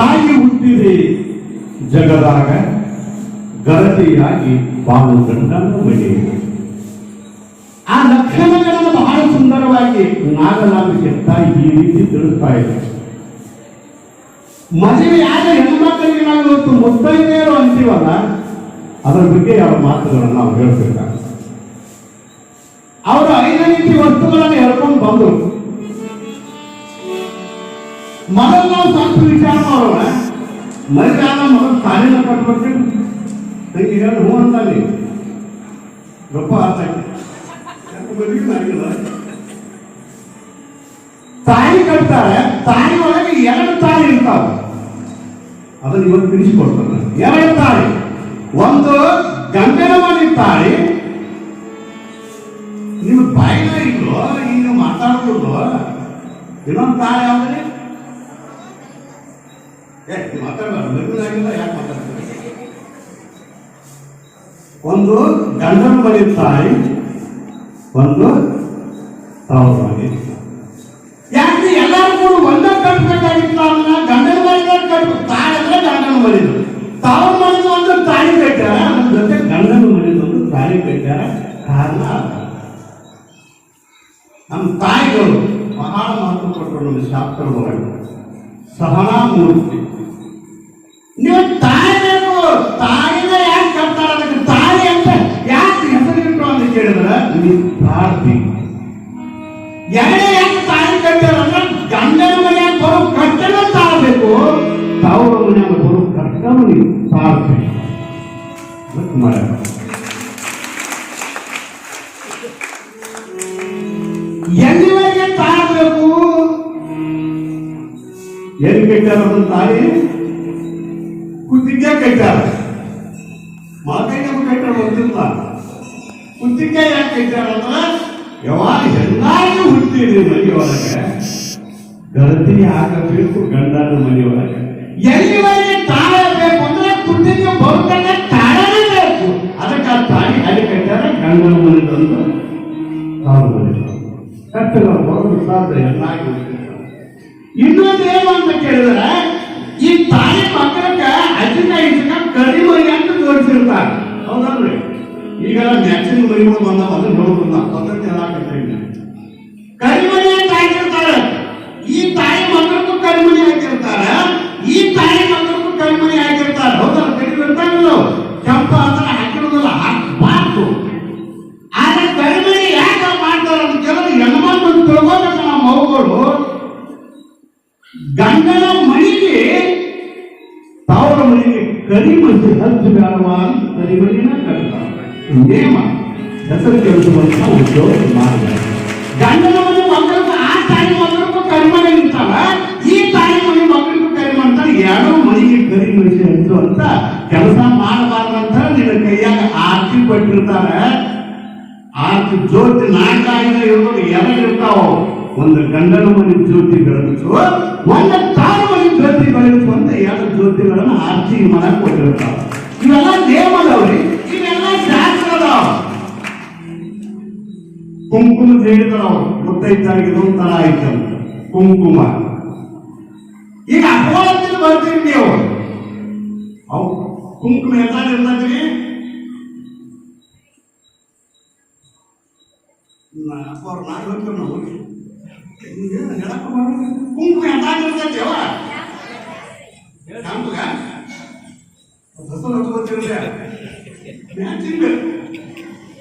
ತಾಯಿ ಹುಟ್ಟಿದೆ. ಜಗದಾಗ ಗರತಿಯಾಗಿ ಬಾಳು ಗಂಡನ ಆ ಲಕ್ಷಣಗಳನ್ನು ಬಹಳ ಸುಂದರವಾಗಿ ನಾಗಲಾಂಬಿಕೆ ತಾಯಿ ಈ ರೀತಿ ತಿಳಿಸ್ತಾ ಇದೆ. ಮದುವೆಯಾದ ಹೆಣ್ಮಕ್ಕಳಿಗೆ ನಾವು ಇವತ್ತು ಮುತ್ತೈದೆಯರು ಅಂತೀವಲ್ಲ, ಅದರ ಬಗ್ಗೆ ಅವರ ಮಾತುಗಳನ್ನು ನಾವು ಹೇಳ್ಬೇಕಾಗ್ತದೆ ಅವರು ಐದು ರೀತಿ ವಸ್ತುಗಳನ್ನು ಹೇಳ್ಕೊಂಡು ಬಂದರು. ಮೊದಲು ನಾವು ವಿಚಾರ ಮದುವೆ ಆದ ಮೊದಲು ತಾಲಿನ ಕಟ್ಬೇಕು ನಂಗೆ ಹೇಳಿ ಹ್ಞೂ ಅಂತಾನೆ ರೊಕ್ಕ ಆತ. ತಾಯಿ ಕಟ್ತಾರೆ ತಾಯಿ ಒಳಗೆ ಎರಡು ತಾಯಿ ಇರ್ತಾವ. ಅದನ್ನ ಇವತ್ತು ತಿಳಿಸಿಕೊಡ್ತಾರೆ ಎರಡು ತಾಯಿ. ಒಂದು ಮನೆ ತಾಯಿ. ನಿಮ್ಮ ಬಾಯಿನ ಇದ್ರು ಈಗ ಮಾತಾಡ್ಬೋದು ಇನ್ನೊಂದು ತಾಯಿ ಯಾವ್ದ್ರಿ ಒಂದು ಗಂಡನ ಮನೆ ತಾಯಿ, ಒಂದು ತಾವು ಮನೆ ಯಾಕೆ ಎಲ್ಲರೂ ಕೂಡ ಒಂದೇ ಕಟ್ಟಬೇಕಾಗಿತ್ತು ಅದನ್ನ ಗಂಡನ ಮನೆ ಕಟ್ಬೇಕು. ತಾಯಿ ಅಂದ್ರೆ ಗಂಡನ ಮನೆ ತಾವು ಮನೆ ಒಂದು ತಾಯಿ ಕಟ್ಟಾರ ಅದ್ರ ಜೊತೆ ಗಂಡನ ಮನೆ ಒಂದು ತಾಯಿ ಕಟ್ಟಾರ ಕಾರಣ. ನಮ್ಮ ತಾಯಿಗಳು ಬಹಳ ಮಹತ್ವ ಕೊಟ್ಟರು ನಮ್ಮ ಶಾಸ್ತ್ರದ ಸಹನಾ ಮೂರ್ತಿ. ತಾಳ್ಬೇಕು. ಅದಕ್ಕೆ ಮಾಡ್ಯಾರ. ಎಲ್ಲಿವರೆಗೆ ತಾಳ್ಬೇಕು? ಎಲ್ಲಿ ಕಟ್ಟಾರ ಅದನ್ನ ತಾಯಿ ಕುತ್ತಿಗೆ ಕಟ್ಟಾರ ಮಾತೇ ನಮ್ಗೆ ಕಟ್ಟಾರ ಗೊತ್ತಿಲ್ಲ ಕುತ್ತಿಗೆ ಯಾಕೆ ಕಟ್ಟಾರ ಅಂದ್ರೆ ಯಾವಾಗ ಎಲ್ಲಾರು ಹುಟ್ಟಿರಿ ಮನೆಯೊಳಗೆ ಗಳತಿ ಆಗಬೇಕು ಗಂಡನ ಮನೆಯೊಳಗೆ ಎಲ್ಲಿವರೆಗೆ ತಾಳಬೇಕು ಅಂದ್ರೆ ಕುತ್ತಿಗೆ ಬರುತ್ತಲ್ಲ ತಾಳನೇ ಬೇಕು ಅದಕ್ಕೆ ಆ ತಾಯಿ ಅಲ್ಲಿ ಕಟ್ಟಾರ ಗಂಡನ ಮನೆದೊಂದು ತಾವು ಮನೆ ಕಟ್ಟಡ ಬರೋದು ಸಾಧ್ಯ ಎಲ್ಲಾಗಿ ಹುಟ್ಟಿರ್ತಾರೆ ಇನ್ನೊಂದು ಏನು ಅಂತ ಕೇಳಿದ್ರೆ ಈ ತಾಯಿ ಮಕ್ಕಳಕ್ಕ ಅಜಿನ ಇಜಿನ ಕಡಿಮೆ ಅಂತ ತೋರಿಸಿರ್ತಾರೆ ಹೌದಲ್ರಿ ಈಗೆಲ್ಲ ಮ್ಯಾಚಿಂಗ್ ಮರಿಗಳು ಬಂದಾವ ಅದನ್ನ ನೋಡ್ಬೋದು ನಾವು ಪದ್ಧತಿ ಎಲ್ಲ ಹಾಕಿರ್ತೀವಿ ಮನೆಗೆ ಕರಿಮಣಿ ಹತ್ತು ಬೇಡವಾ ಅಂತ ಕರಿಮಣಿನ ಕರೀತಾರೆ ನೇಮ ಹೆಸರು ಕೆಲಸವಂತ ಉದ್ಯೋಗ ಮಾರ್ಗ ಗಂಡನ ಮನೆ ಮಕ್ಕಳಿಗೂ ಆ ತಾಯಿ ಮಕ್ಕಳಿಗೂ ಕರಿಮಣಿ ಇರ್ತಾವ ಈ ತಾಯಿ ಮನೆ ಮಕ್ಕಳಿಗೂ ಕರಿಮಣಿ ಅಂತಾರೆ ಎರಡು ಮನೆಗೆ ಕರಿಮಣಿ ಹಚ್ಚು ಅಂತ ಕೆಲಸ ಮಾಡಬಾರ್ದಂತ ನಿನ್ನ ಕೈಯಾಗ ಆರ್ತಿ ಕೊಟ್ಟಿರ್ತಾರೆ ಆರ್ತಿ ಜ್ಯೋತಿ ನಾಲ್ಕಾಯಿನ ಇರೋದು ಎರಡು ಇರ್ತಾವ ಒಂದು ಗಂಡನ ಮನೆ ಜ್ಯೋತಿ ಬೆಳಗಿಸು ಒಂದು ತಾಯಿ ಮನೆ ಜ್ಯೋತಿ ಬೆಳಗಿಸು ಅಂತ ಎರಡು ಜ್ಯೋತಿಗಳನ್ನ ಆರ್ತಿ ಮಾಡಕ್ ಕೊಟ್ಟಿರ್ತಾವ ಇವೆಲ್ಲ ನೇಮ ಅದಾವ್ರಿ ಇವೆಲ್ಲ ಶಾಸ್ತ್ರ ಅದಾವ ಕುಂಕುಮ ಹೇಳಿದ್ರು ಅವರು ಮುತ್ತೈತಾಗಿ ಇದೊಂದು ತರ ಆಯ್ತಂತ ಕುಂಕುಮ. ಈಗ ಅಪವಾದದಲ್ಲಿ ಬರ್ತೀರಿ ನೀವು. ಅವು ಕುಂಕುಮ ಎಲ್ಲ ಇರ್ತದ್ರಿ? ಅವ್ರು ನಾಳೆ ಹೋಗ್ತೀವಿ ನಾವು? ಕುಂಕುಮ ಎಂತಾಗ ಇರ್ತೈತಿ ಅವ ನಮ್ಗ ಹೆಸರು ಹಚ್ಕೊತಿರ್ಲಿ ಮ್ಯಾಚಿಂಗ್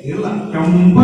ಇಲ್ಲ. ಕೆಂಪ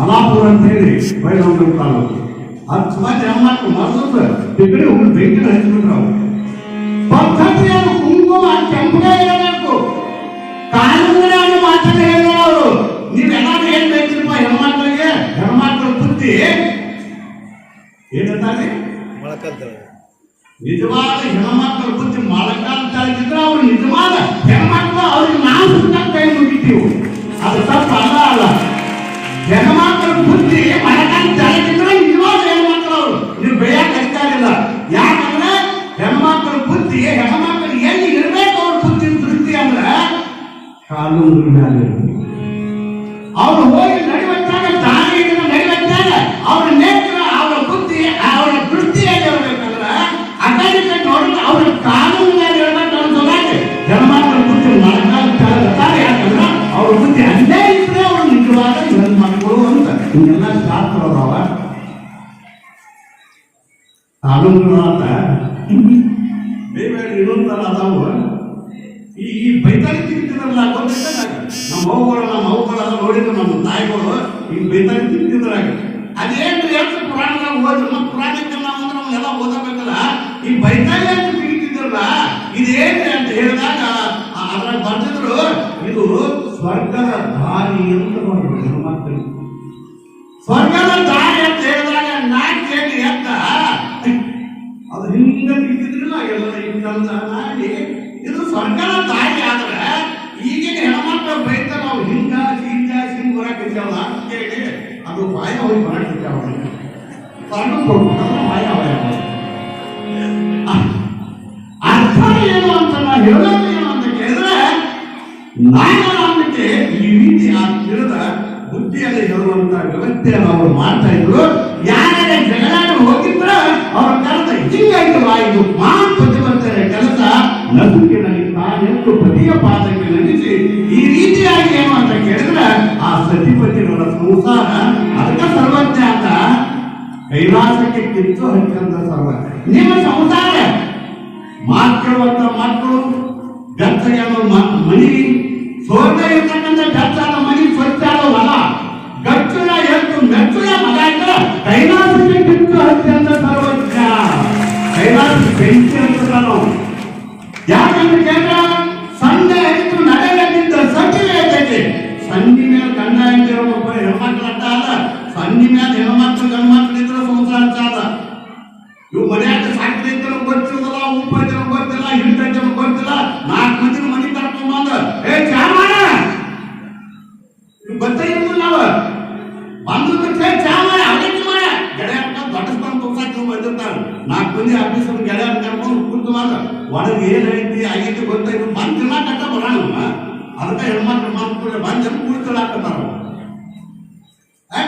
ಮಲಾಪುರ ಅಂತ ಹೇಳಿ ತಾಲೂಕು. ಹತ್ತು ಜನ ಮಾಡ್ಕೊಂಡು ಮರ್ದು ತಿಗಡಿ ಹುಡುಗ ಬೆಂಕಿನ ಹಚ್ಚಿಬಿಟ್ರು ಅವ್ರು. ಪದ್ಧತಿಯನ್ನು ಕುಂಕುಮ ಕೆಂಪಗೆ ಹೇಳಬೇಕು. ಕಾನೂನಿನ ಮಾತನ್ನ ಹೇಳಿದ್ರು ಅವರು. ನೀವೆಲ್ಲಾರು ಏನ್ ಬೇಕಿರಪ್ಪ ಹೆಣ್ಮಕ್ಳಿಗೆ? ಹೆಣ್ಮಕ್ಳು ಬುದ್ಧಿ? ಏನಂತಾರೆ ನಿಜವಾದ ಹೆಣ್ಮಕ್ಳ ಬುದ್ಧಿ ಅಂತ ತಳಗಿದ್ರೆ ಅವ್ರು ನಿಜವಾದ ಹೆಣ್ಮಕ್ಳು, ಅವ್ರಿಗೆ ನಾವು ಕೈ ಮುಗಿತೀವಿ. ಅದು ತಪ್ಪು ಅಲ್ಲ ಅಲ್ಲ. ಶಾಸ್ತ್ರ ಅದಾವ ಕಾನೂನುಗಳು ಅಂತ ಬೇರೆ ಬೇರೆ ಇನ್ನೊಂದಲ್ಲ ಅದಾವು. ಈ ಬೈತಾಳಿ ತಿಂತಿದ್ರಲ್ಲ ಗೊತ್ತಿಲ್ಲ ನಮ್ಮ ಮಗುಗಳು ನಮ್ಮ ಮಗುಗಳೆಲ್ಲ ನೋಡಿದ್ರು, ನಮ್ಮ ತಾಯಿಗಳು ಈ ಬೈತಾಳಿ ತಿಂತಿದ್ರಾಗ ಅದೇನು ಅಂತ ಪುರಾಣದಾಗ ಓದಿ ನಮ್ಮ ಪುರಾಣಕ್ಕೆಲ್ಲ ಅಂದ್ರೆ ನಮ್ಗೆಲ್ಲ ಓದಬೇಕಲ್ಲ. ಈ ಬೈತಾಳಿ ಅಂತ ತಿಂತಿದ್ರಲ್ಲ ಇದೇನು ಅಂತ ಹೇಳಿದಾಗ ಅದ್ರಾಗ ಬರ್ತಿದ್ರು ಇದು ಸ್ವರ್ಗದ ದಾರಿ ಅಂತ ಬರ್ಬೋದು ಹಿಂಗಂತ ಮಾಡಿ ಇದು ಸ್ವರ್ಗದ ದಾರಿ ಆದ್ರೆ ಈಗಿನ ಹೆಣ್ಮಕ್ಳು ಬೈತಾರ ನಾವು ಹಿಂಗ ಹಿಂಗ ಹಿಂಗ್ ಬರಕತ್ತಾವಲ್ಲ ಅಂತ ಕೇಳಿ ಅದು ಬಾಯ ಹೋಗಿ ಬರಕತ್ತಾವ ಸ್ವರ್ಗ ಕೊಡ್ಬೇಕಂದ್ರೆ ಬಾಯ ಅವಯ ಅರ್ಥ ಏನು ಅಂತ ನಾ ಹೇಳೋದು ಏನು ಅಂತ ಕೇಳಿದ್ರೆ ನಾಗರಾಮಕ್ಕೆ ಈ ರೀತಿ ಆ ತಿಳಿದ ಬುದ್ಧಿಯಲ್ಲಿ ಹೇಳುವಂತ ವ್ಯವಸ್ಥೆಯನ್ನು ಅವರು ಮಾಡ್ತಾ ಇದ್ರು. ಯಾರ್ಯಾರ ತಾನೆಂದು ಪಾತ್ರಕ್ಕೆ ಈ ರೀತಿಯಾಗಿ ಏನು ಅಂತ ಕೇಳಿದ್ರೆ ಆ ಸತಿಪತಿಗಳ ಸಂಸಾರ, ಅದಕ್ಕೆ ಸರ್ವಜ್ಞ ಅಂತ ಕೈಲಾಸಕ್ಕೆ ಕಿತ್ತು ಹಂಚಂದ ಸರ್ವ ನಿಮ್ಮ ಸಂಸಾರ ಮಾತುವಂತ ಮಕ್ಕಳು ಗಚ್ಚಗೆಲ್ಲ ಮನಿ ಸ್ವರ್ಗ ಇರ್ತಕ್ಕಂಥ ಗಚ್ಚಾದ ಮನಿ ಸ್ವಚ್ಛಾದ ಹೊಲ ಗಚ್ಚುಲ ಎದ್ದು ಮೆಚ್ಚುಲ ಮಗ ಇದ್ರೆ ಕೈಲಾಸಕ್ಕೆ ಆಫೀಸರ್ ಗೆಳೆಯ ಕರ್ಕೊಂಡು ಕುಂತು ಮಾಡ ಒಳಗೆ ಏನ್ ಐತಿ ಆಗೈತಿ ಗೊತ್ತಾಯ್ತು ಬಂದ್ ತಿನ್ನಾಕತ್ತ ಬರಲ್ಲ ಅದಕ್ಕೆ ಹೆಣ್ಮಕ್ಳು ಮಕ್ಕಳು ಬಂದ್ ಕುಳಿತಲಾಕತ್ತಾರ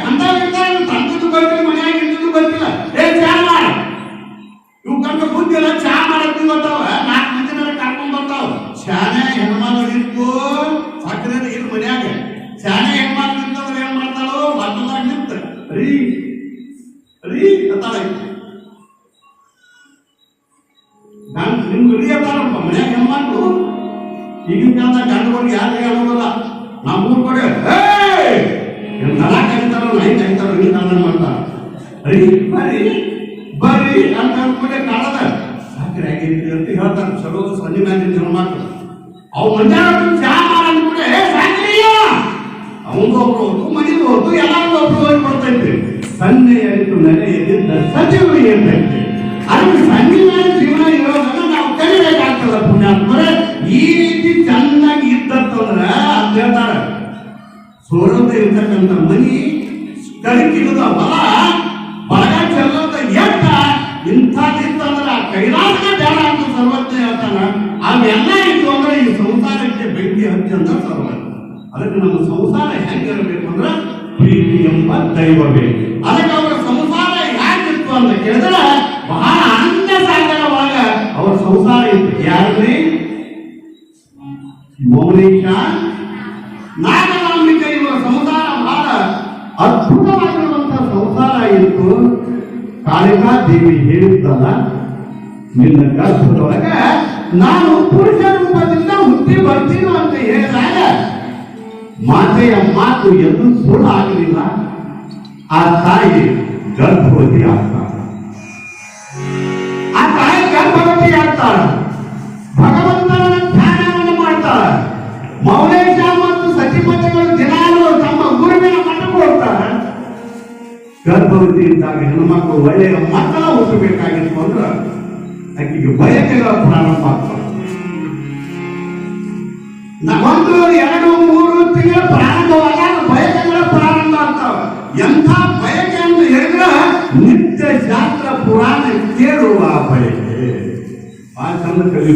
ಅಂದಾಗಿರ್ತಾರೆ ತಂದದ್ದು ಗೊತ್ತಿಲ್ಲ ಮನ್ಯಾಗ ಇದ್ದದ್ದು ಗಂಡುಗಳಿಗೆ ಯಾರು ಹೇಳೋದಲ್ಲ ನಮ್ಮ ಊರ್ ಕಡೆ, ಏಯ್! ಏನ್ ಕರಿತಾರ ನೈ ಕರೀತಾರೋ ಈ ಕಾಲ ಮಾಡ್ತಾರ? ಬರೀ ಬರ್ರಿ ಬರ್ರಿ ಅಂತ ಅಂದ್ಕೊಂಡೆ ಕಾಣದ ಸಾಕ್ರೆ ಆಗೈತಿ ಅಂತ ಹೇಳ್ತಾರೆ. ಚಲೋ ಸನ್ನಿ ಮ್ಯಾಲಿನ ಹೆಣ್ಮಕ್ಳು ಅವ ಮಂಜಾನ ಚಾ ಮಾಡ ಅಂದ್ಬಿಟ್ಟೆ ಏ, ಸಾಕ್ರಿಯ! ಅವನು ಒಬ್ರು ಮನೆಗೆ ಹೋದ್ರು ಎಲ್ಲಾರು ಒಬ್ರು ಹೋಗಿ ಬರ್ತೈತಿ ಸನ್ನೆ ಅರಿತು ನೆಲೆ ಎದ್ದಿದ್ದ ಸಚಿವರು ಅದಕ್ಕೆ ಸನ್ನಿ ಮೇಲೆ ಜೀವನ ಇರೋದನ್ನ ನಾವು ಕಲಿಬೇಕಾಗ್ತದ ಪುಣ್ಯಾತ್ಮರೇ. ಈ ರೀತಿ ಚೆನ್ನಾಗಿ ಇದ್ದತ್ತಂದ್ರ ಅಂತ ಹೇಳ್ತಾರೆ. ಸೋರದ ಇರ್ತಕ್ಕಂಥ ಮನಿ ಕರಿಕಿಡದ ಹೊಲ ಬಳಗ ಚೆಲ್ಲದ ಎಟ್ಟ ಇಂಥದ್ದಿತ್ತಂದ್ರ ಆ ಕೈಲಾಸ ಬೇಡ ಅಂತ ಸರ್ವಜ್ಞ ಹೇಳ್ತಾನ. ಅವೆಲ್ಲ ಇತ್ತು ಅಂದ್ರೆ ಈ ಸಂಸಾರಕ್ಕೆ ಬೆಂಕಿ ಹಚ್ಚಿ ಅಂತ ಸರ್ವಜ್ಞ. ಅದಕ್ಕೆ ನಮ್ಮ ಸಂಸಾರ ಹೆಂಗಿರಬೇಕು ಅಂದ್ರೆ ಪ್ರೀತಿ ಎಂಬ ದೈವ ಬೇಕು ಅದಕ್ಕೆ ಅವರ ಸಂಸಾರ ಹೇಗಿತ್ತು ಅಂತ ಕೇಳಿದ್ರೆ ಮೌನೇಶ ನಾಗರಾಂಬಿಕ ಇವರ ಸಂಸಾರ ಬಹಳ ಅದ್ಭುತವಾಗಿರುವಂತಹ ಸಂಸಾರ ಇತ್ತು. ಕಾಳಿಕಾ ದೇವಿ ಹೇಳಿದ್ದಲ್ಲ, ನಿನ್ನ ಗರ್ಭದೊಳಗ ನಾನು ಪುರುಷ ರೂಪದಿಂದ ಹುಟ್ಟಿ ಬರ್ತೀನಿ ಅಂತ ಹೇಳಿದಾಗ ಮಾತೆಯ ಮಾತು ಎಂದು ಸುಳ್ಳು ಆಗಲಿಲ್ಲ ಆ ತಾಯಿ ಗರ್ಭವತಿ ಆಗ್ತಾಳ ಆ ತಾಯಿ ಗರ್ಭವತಿ ಆಗ್ತಾಳ ಮೌಲೇಶ ಮತ್ತು ಸಚಿಪತಿಗಳು ದಿನಾಲು ತಮ್ಮ ಗುರುವಿನ ಮಠಕ್ಕೆ ಹೋಗ್ತಾರೆ. ಗರ್ಭವತಿ ಇದ್ದಾಗ ಒಳ್ಳೆಯ ಮಕ್ಕಳ ಹುಟ್ಟಬೇಕಾಗಿತ್ತು ಅಂದ್ರೆ ಆಕೆಗೆ ಬಯಕೆಗಳ ಪ್ರಾರಂಭ ಆಗ್ತವೆ ನ- ಒಂದು, ಎರಡು, ಮೂರು ತಿಂಗಳ ಪ್ರಾರಂಭವಾದಾಗ ಬಯಕೆಗಳ ಪ್ರಾರಂಭ ಆಗ್ತಾವ. ಎಂಥ ಬಯಕೆ ಅಂತ ಹೇಳಿದ್ರೆ ನಿತ್ಯ ಶಾಸ್ತ್ರ ಪುರಾಣ ಕೇಳುವ ಬಯಕೆ. ಆ ಚಂದ ಕವಿ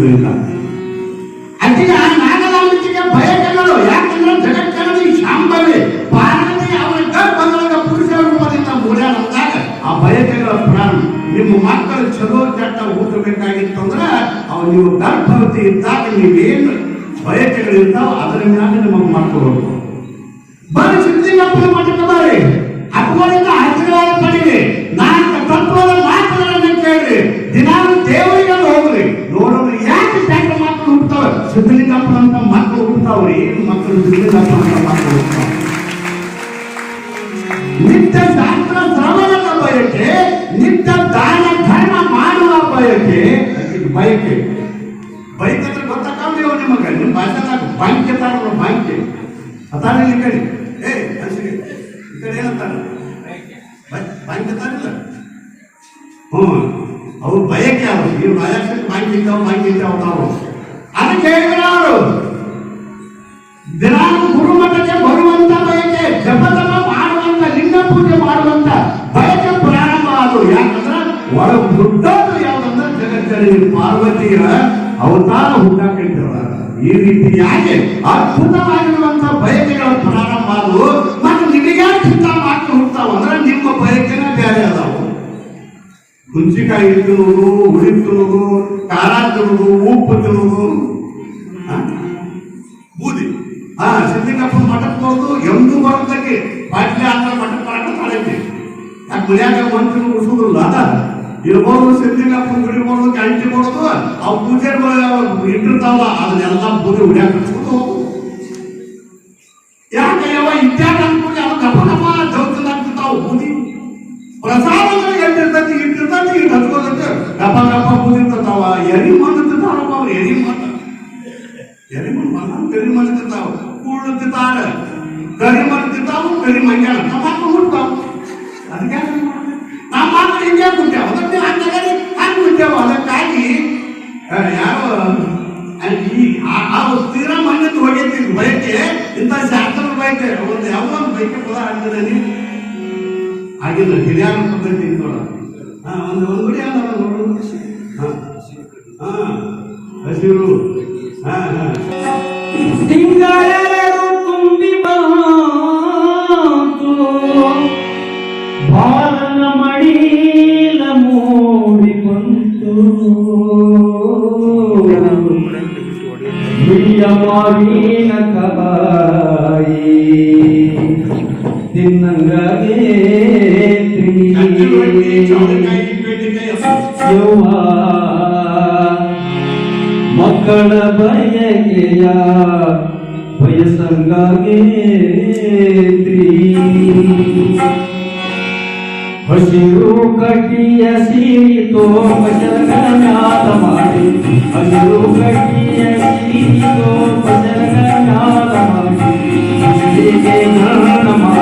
ಹ್ಞೂ ಅವ್ರು ಭಯಕ್ಕೆ ಅವರು ನೀವು ಭಯಕ್ಕೆ ಬಾಂಕ್ ಇದ್ದಾವ ಬಾಂಕ್ ಇದ್ದಾವ ನಾವು ಅದಕ್ಕೆ ಹೇಳಿದ್ರು ಅವರು ದಿನಾಲು ಗುರುಮಠಕ್ಕೆ ಬರುವಂತ ಬಯಕೆ, ಜಪ ತಪ ಮಾಡುವಂತ, ಲಿಂಗ ಪೂಜೆ ಮಾಡುವಂತ ಬಯಕೆ ಪ್ರಾರಂಭ ಆದವು ಯಾಕಂದ್ರೆ ಒಳ ಹುಟ್ಟೋದು ಯಾವ್ದಂದ್ರೆ ಜಗತ್ತಲ್ಲಿ ಪಾರ್ವತಿಯ ಅವತಾರ ಹುಟ್ಟಾಕಿಟ್ಟವ ಈ ರೀತಿಯಾಗಿ ಅದ್ಭುತವಾಗಿರುವಂತ ಬಯಕೆಗಳ ಪ್ರಾರಂಭ ಆದವು ಹುಂಚಿಕಾಯಿ ತಿನ್ನೋದು ಹುಳಿ ತಿನ್ನೋದು ಖಾರ ತಿನ್ನೋದು ಉಪ್ಪು ತಿನ್ನೋದು ಆ? ಬೂದಿ. ಹಾ ಸಿದ್ಧಿಗಪ್ಪನ ಮಠಕ್ಕೆ ಹೋಗುದು ಎಂದು ಬರೋದಕ್ಕೆ ಬಾಟ್ಲಿ ಹಾಕೋ ಮಠಕ್ಕೆ ಬರಕ್ಕೆ ತಾಳೈತಿ ಯಾಕೆ ಮನ್ಯಾಗ ಮಂತ್ರಿ ಉಳಿಸೋದಿಲ್ಲ? ಇರ್ಬೋದು ಸಿದ್ಧಿಗಪ್ಪನ ಗುಡಿ ಮಾಡೋದು ಕ್ಯಾಂಟಿ ಮಾಡೋದು ಅವು ಪೂಜೆ ಇಟ್ಟಿರ್ತಾವಲ್ಲ, ಅದನ್ನೆಲ್ಲ ಬೂದಿ ಉಡ್ಯಾಕ ಹಚ್ಕೊಂಡು ಯಾಕೆ ಯಾವ ಇತ್ಯಾಗ ಪದ ಆಗ್ತದೆ ನೀವು ಆಗಿಲ್ಲ ಹಿರಿಯರ ಪದ್ಧತಿ ನೋಡ. ಹಾ, ಒಂದು ಒಂದು ಗುಡಿ ಅಲ್ಲ ನೋಡು. ಹಾ ಹಾ, ಹಸಿರು. ತಿನ್ನಂಗಾಗೆ ಅಕ್ಕಿ ರೊಟ್ಟಿ ಚೌಳಿಕಾಯಿ ಬೆಂಡೆಕಾಯಿ ಹಸಿ. ಯವ್ವ ಮಕ್ಕಳ ಬಯಕೆಯ ವಯಸ್ಸಂಗಾಗೇತ್ರಿ ಹಸಿರು ಕಟ್ಟಿಯ ಸೀರಿತೋ ಪಚರಗನಾದ ಮಾಡಿ ಹಸಿರು ಕಟ್ಟಿಯ ಸೀರಿತೋ ಪಚರಗನಾದ ಮಾಡಿ ಹಸಿರಿಗೆ ದಾನ ಮಾಡಿ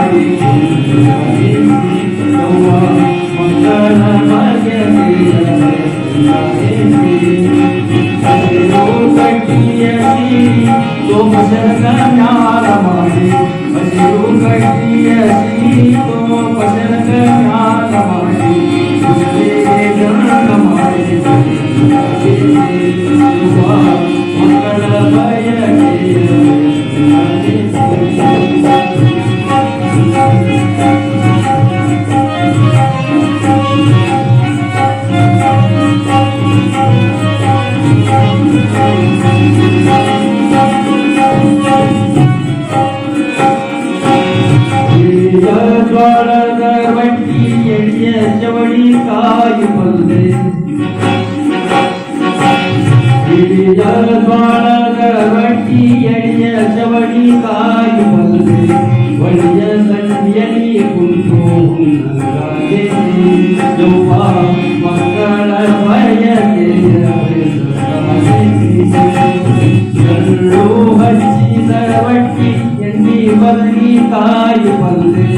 لم يكن فيهن راجع جوفا وكان فيجد கல்லூகி தரவட்டி எண்ணி பல்கி காய் பல்லே